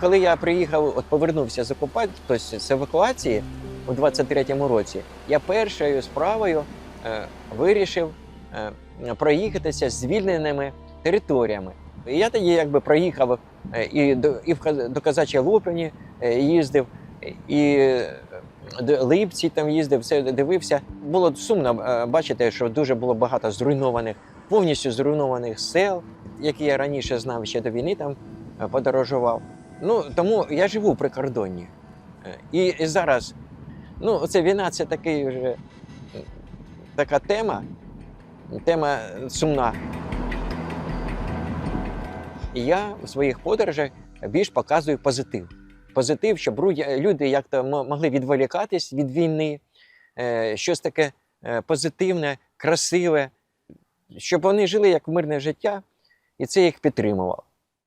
коли я приїхав, от повернувся з окупації, тобто з евакуації у 23-му році, я першою справою е, вирішив е, проїхатися звільненими територіями. І я тоді якби проїхав е, і до, і в до Казачої Лопані е, їздив, і до Липці там їздив, все дивився. Було сумно е, бачити, що дуже було багато зруйнованих, повністю зруйнованих сел, які я раніше знав ще до війни там подорожував. Ну тому я живу при кордоні. Е, І, і зараз, ну, це війна це такий вже така тема, тема сумна. Я в своїх подорожах більш показую позитив. Позитив, щоб люди як-то могли відволікатись від війни, е, щось таке е, позитивне, красиве, щоб вони жили як мирне життя, і це їх підтримувало.